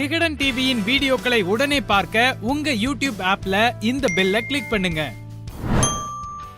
விகடன் டிவியின் வீடியோக்களை உடனே பார்க்க உங்க யூடியூப் ஆப்ல இந்த பெல்லை கிளிக் பண்ணுங்க.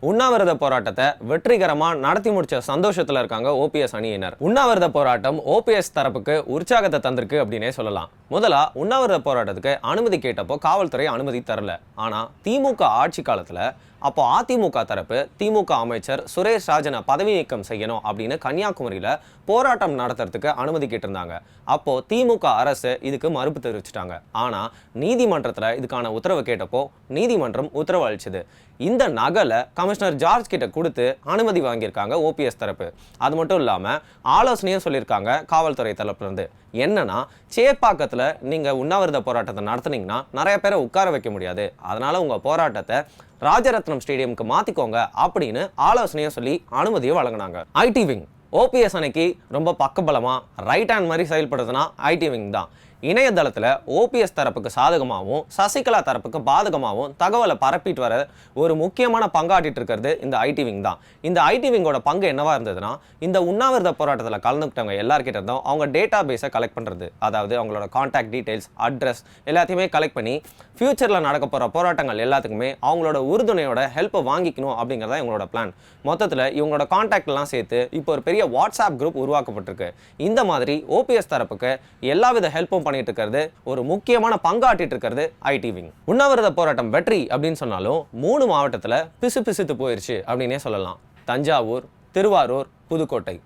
உண்ணாவிரத போராட்டத்தை வெற்றிகரமா நடத்தி முடிச்ச சந்தோஷத்துல இருக்காங்க ஓபிஎஸ் அணியினர். உண்ணாவிரத போராட்டம் ஓபிஎஸ் தரப்புக்கு உற்சாகத்தை தந்திருக்கு அப்படின்னே சொல்லலாம். முதலா உண்ணாவிரத போராட்டத்துக்கு அனுமதி கேட்டப்போ காவல்துறை அனுமதி தரல. ஆனா திமுக ஆட்சி காலத்துல அப்போ அதிமுக தரப்பு திமுக அமைச்சர் சுரேஷ் ராஜனை பதவி நீக்கம் செய்யணும் அப்படின்னு கன்னியாகுமரியில் போராட்டம் நடத்துறதுக்கு அனுமதி கேட்டிருந்தாங்க அப்போ திமுக அரசு இதுக்கு மறுப்பு தெரிவிச்சிட்டாங்க. ஆனால் நீதிமன்றத்தில் இதுக்கான உத்தரவு கேட்டப்போ நீதிமன்றம் உத்தரவு அளிச்சது இந்த நகலை கமிஷனர் ஜார்ஜ் கிட்ட கொடுத்து அனுமதி வாங்கியிருக்காங்க ஓபிஎஸ் தரப்பு. அது மட்டும் இல்லாமல் ஆலோசனையும் சொல்லியிருக்காங்க காவல்துறை தரப்புலேருந்து. என்னன்னா சேப்பாக்கத்தில் நீங்கள் உண்ணாவிரத போராட்டத்தை நடத்துனீங்கன்னா நிறைய பேரை உட்கார வைக்க முடியாது. அதனால உங்கள் போராட்டத்தை ராஜரத்னம் ஸ்டேடியம்க்கு மாத்திக்கோங்க அப்படின்னு ஆலோசனையை சொல்லி அனுமதியை வழங்கினாங்க. ஐடி விங் ஓபிஎஸ் அன்னைக்கு ரொம்ப பக்கபலமா ரைட் ஹேண்ட் மாதிரி செயல்படுறதுனா ஐடி விங் தான். இணையதளத்தில் ஓபிஎஸ் தரப்புக்கு சாதகமாகவும் சசிகலா தரப்புக்கு பாதகமாகவும் தகவலை பரப்பிட்டு வர ஒரு முக்கியமான பங்காட்டிட்டு இருக்கிறது இந்த ஐடி விங் தான். இந்த ஐடி விங்கோட பங்கு என்னவா இருந்ததுன்னா இந்த உண்ணாவிரத போராட்டத்தில் கலந்துக்கிட்டவங்க எல்லாருக்கிட்ட இருந்தும் அவங்க டேட்டா பேஸை கலெக்ட் பண்ணுறது அதாவது அவங்களோட கான்டாக்ட் டீட்டெயில்ஸ் அட்ரஸ் எல்லாத்தையுமே கலெக்ட் பண்ணி ஃபியூச்சரில் நடக்க போகிற போராட்டங்கள் எல்லாத்துக்குமே அவங்களோட உறுதுணையோட ஹெல்ப்பை வாங்கிக்கணும் அப்படிங்கிறதா இவங்களோட பிளான் மொத்தத்தில் இவங்களோட கான்டாக்ட்லாம் சேர்த்து இப்போ ஒரு பெரிய வாட்ஸ்அப் குரூப் உருவாக்கப்பட்டிருக்கு. இந்த மாதிரி ஓபிஎஸ் தரப்புக்கு எல்லாவித ஹெல்ப்பும் பண்ணிட்டு இருக்கிறது ஒரு முக்கியமான பங்காற்றிட்டு இருக்கிறது ஐடி விங் உண்ணாவிரத போராட்டம் வெற்றி அப்படின்னு சொன்னாலும் மூணு மாவட்டத்தில் பிசு பிசுத்து போயிருச்சு அப்படின்னே சொல்லலாம். தஞ்சாவூர் திருவாரூர் புதுக்கோட்டை.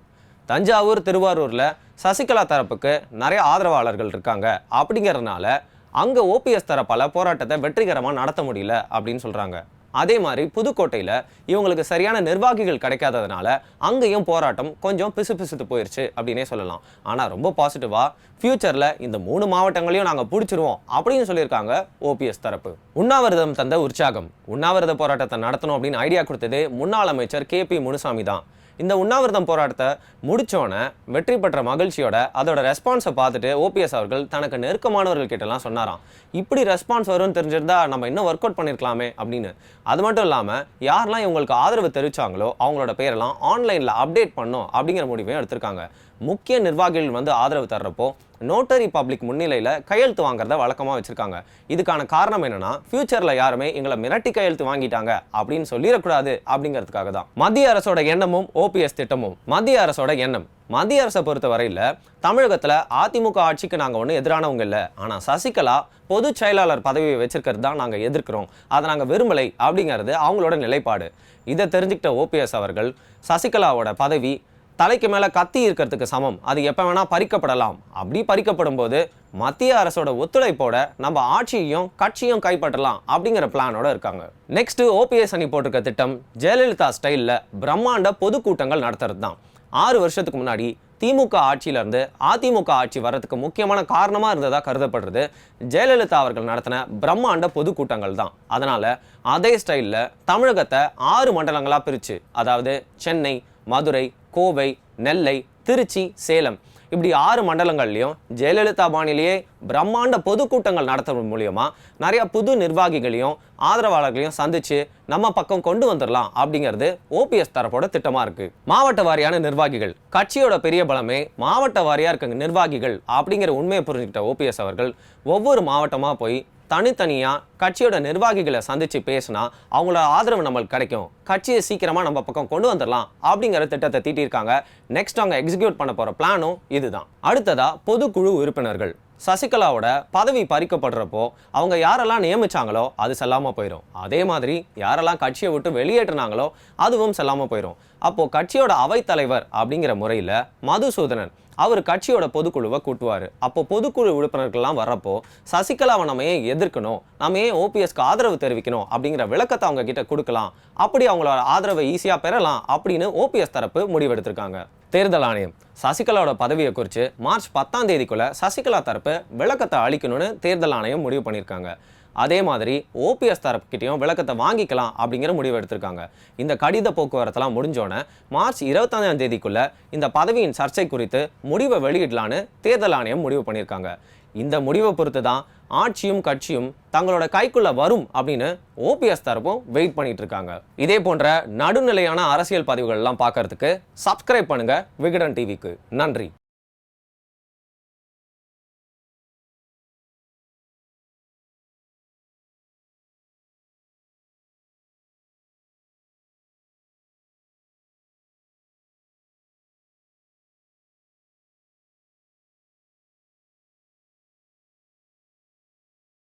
தஞ்சாவூர் திருவாரூரில் சசிகலா தரப்புக்கு நிறைய ஆதரவாளர்கள் இருக்காங்க. அப்படிங்கிறதுனால அங்கே ஓபிஎஸ் தரப்பால் போராட்டத்தை வெற்றிகரமாக நடத்த முடியல அப்படின்னு சொல்கிறாங்க அதே மாதிரி புதுக்கோட்டையில் இவங்களுக்கு சரியான நிர்வாகிகள் கிடைக்காததுனால அங்கேயும் போராட்டம் கொஞ்சம் பிசு பிசுத்து போயிடுச்சு அப்படின்னே சொல்லலாம். ஆனால் ரொம்ப பாசிட்டிவாக ஃப்யூச்சரில் இந்த மூணு மாவட்டங்களையும் நாங்கள் பிடிச்சிருவோம் அப்படின்னு சொல்லியிருக்காங்க ஓபிஎஸ் தரப்பு. உண்ணாவிரதம் தந்த உற்சாகம் உண்ணாவிரத போராட்டத்தை நடத்தணும் அப்படின்னு ஐடியா கொடுத்தது முன்னாள் அமைச்சர் கே பி முனுசாமி தான். இந்த உண்ணாவிரதம் போராட்டத்தை முடிச்சோன்னே வெற்றி பெற்ற மகிழ்ச்சியோட அதோட ரெஸ்பான்ஸை பார்த்துட்டு ஓபிஎஸ் அவர்கள் தனக்கு நெருக்கமானவர்கள் கிட்டலாம் சொன்னாராம். இப்படி ரெஸ்பான்ஸ் வரும்னு தெரிஞ்சிருந்தா நம்ம இன்னும் ஒர்க் அவுட் பண்ணியிருக்கலாமே அப்படின்னு. அது மட்டும் இல்லாமல் யாரெல்லாம் இவங்களுக்கு ஆதரவு தெரிவிச்சாங்களோ அவங்களோட பேரெல்லாம் ஆன்லைனில் அப்டேட் பண்ணும் அப்படிங்கிற முடிவையும் எடுத்திருக்காங்க. முக்கிய நிர்வாகிகள் வந்து ஆதரவு தர்றப்போ நோட்டரி பப்ளிக் முன்னிலையில் கையெழுத்து வாங்குறத வழக்கமாக வச்சுருக்காங்க. இதுக்கான காரணம் என்னன்னா ஃபியூச்சரில் யாருமே எங்களை மிரட்டி கையெழுத்து வாங்கிட்டாங்க அப்படின்னு சொல்லிடக்கூடாது அப்படிங்கிறதுக்காக தான். மத்திய அரசோட எண்ணமும் ஓபிஎஸ் திட்டமும். மத்திய அரசோட எண்ணம். மத்திய அரசை பொறுத்த வரையில் தமிழகத்தில் அதிமுக ஆட்சிக்கு நாங்கள் ஒன்றும் எதிரானவங்க இல்லை. ஆனால் சசிகலா பொதுச் செயலாளர் பதவியை வச்சிருக்கிறது தான் நாங்கள் எதிர்க்கிறோம். அதை நாங்கள் விரும்பலை அப்படிங்கிறது அவங்களோட நிலைப்பாடு. இதை தெரிஞ்சுக்கிட்ட ஓபிஎஸ் அவர்கள் சசிகலாவோட பதவி தலைக்கு மேலே கத்தி இருக்கிறதுக்கு சமம். அது எப்போ வேணால் பறிக்கப்படலாம். அப்படி பறிக்கப்படும் போது மத்திய அரசோட ஒத்துழைப்போட நம்ம ஆட்சியையும் கட்சியும் கைப்பற்றலாம் அப்படிங்கிற பிளானோட இருக்காங்க. நெக்ஸ்ட் ஓபிஎஸ் அணி போட்டிருக்க திட்டம் ஜெயலலிதா ஸ்டைலில் பிரம்மாண்ட பொதுக்கூட்டங்கள் நடத்துறது தான் ஆறு வருஷத்துக்கு முன்னாடி திமுக ஆட்சியிலேருந்து அதிமுக ஆட்சி வர்றதுக்கு முக்கியமான காரணமாக இருந்ததாக கருதப்படுறது ஜெயலலிதா அவர்கள் நடத்தின பிரம்மாண்ட பொதுக்கூட்டங்கள் தான் அதனால் அதே ஸ்டைலில் தமிழகத்தை ஆறு மண்டலங்களாக பிரித்து அதாவது சென்னை மதுரை கோவை நெல்லை திருச்சி சேலம் இப்படி ஆறு மண்டலங்கள்லையும் ஜெயலலிதா பாணிலேயே பிரம்மாண்ட பொதுக்கூட்டங்கள் நடத்துறது மூலியமாக நிறைய புது நிர்வாகிகளையும் ஆதரவாளர்களையும் சந்திச்சு நம்ம பக்கம் கொண்டு வந்துடலாம் அப்படிங்கிறது ஓபிஎஸ் தரப்போட திட்டமாக இருக்கு. மாவட்ட வாரியான நிர்வாகிகள் கட்சியோட பெரிய பலமே மாவட்ட வாரியாக இருக்க நிர்வாகிகள் அப்படிங்கிற உண்மையை புரிஞ்சுக்கிட்ட ஓபிஎஸ் அவர்கள் ஒவ்வொரு மாவட்டமாக போய் தனித்தனியாக கட்சியோட நிர்வாகிகளை சந்தித்து பேசினா அவங்களோட ஆதரவு நம்மளுக்கு கிடைக்கும். கட்சியை சீக்கிரமாக நம்ம பக்கம் கொண்டு வந்துடலாம் அப்படிங்கிற திட்டத்தை தீட்டியிருக்காங்க. நெக்ஸ்ட் அவங்க எக்ஸிக்யூட் பண்ண போகிற பிளானும் இதுதான். அடுத்ததா பொதுக்குழு உறுப்பினர்கள். சசிகலாவோட பதவி பறிக்கப்படுறப்போ அவங்க யாரெல்லாம் நியமிச்சாங்களோ அது செல்லாமல் போயிடும் அதே மாதிரி யாரெல்லாம் கட்சியை விட்டு வெளியேற்றினாங்களோ அதுவும் செல்லாமல் போயிடும் அப்போது கட்சியோட அவைத்தலைவர் அப்படிங்கிற முறையில் மதுசூதனன் அவர் கட்சியோட பொதுக்குழுவை கூட்டுவார். அப்போ பொதுக்குழு உறுப்பினர்கள்லாம் வர்றப்போ சசிகலாவை நம்ம ஏன் எதிர்க்கணும்? நம்ம ஏன் ஓபிஎஸ்க்கு ஆதரவு தெரிவிக்கணும்? அப்படிங்கிற விளக்கத்தை அவங்க கிட்ட கொடுக்கலாம். அப்படி அவங்களோட ஆதரவை ஈஸியாக பெறலாம் அப்படின்னு ஓபிஎஸ் தரப்பு முடிவெடுத்திருக்காங்க. தேர்தல் ஆணையம். சசிகலாவோட பதவியை குறித்து மார்ச் பத்தாம் தேதிக்குள்ளே சசிகலா தரப்பு விளக்கத்தை அளிக்கணும்னு தேர்தல் ஆணையம் முடிவு பண்ணியிருக்காங்க. அதே மாதிரி ஓபிஎஸ் தரப்புக்கிட்டையும் விளக்கத்தை வாங்கிக்கலாம் அப்படிங்கிற முடிவு எடுத்திருக்காங்க. இந்த கடித போக்குவரத்தெல்லாம் முடிஞ்சோடனே மார்ச் இருபத்தஞ்சாம் தேதிக்குள்ளே இந்த பதவியின் சர்ச்சை குறித்து முடிவை வெளியிடலான்னு தேர்தல் ஆணையம் முடிவு பண்ணியிருக்காங்க. இந்த முடிவை பொறுத்து தான் ஆட்சியும் கட்சியும் தங்களோட கைக்குள்ள வரும் அப்படின்னு ஓபிஎஸ் தரப்பும் வெயிட் பண்ணிட்டு இருக்காங்க. இதே போன்ற நடுநிலையான அரசியல் பதிவுகள் எல்லாம் பார்க்கறதுக்கு சப்ஸ்கிரைப் பண்ணுங்க விகடன் டிவிக்கு நன்றி.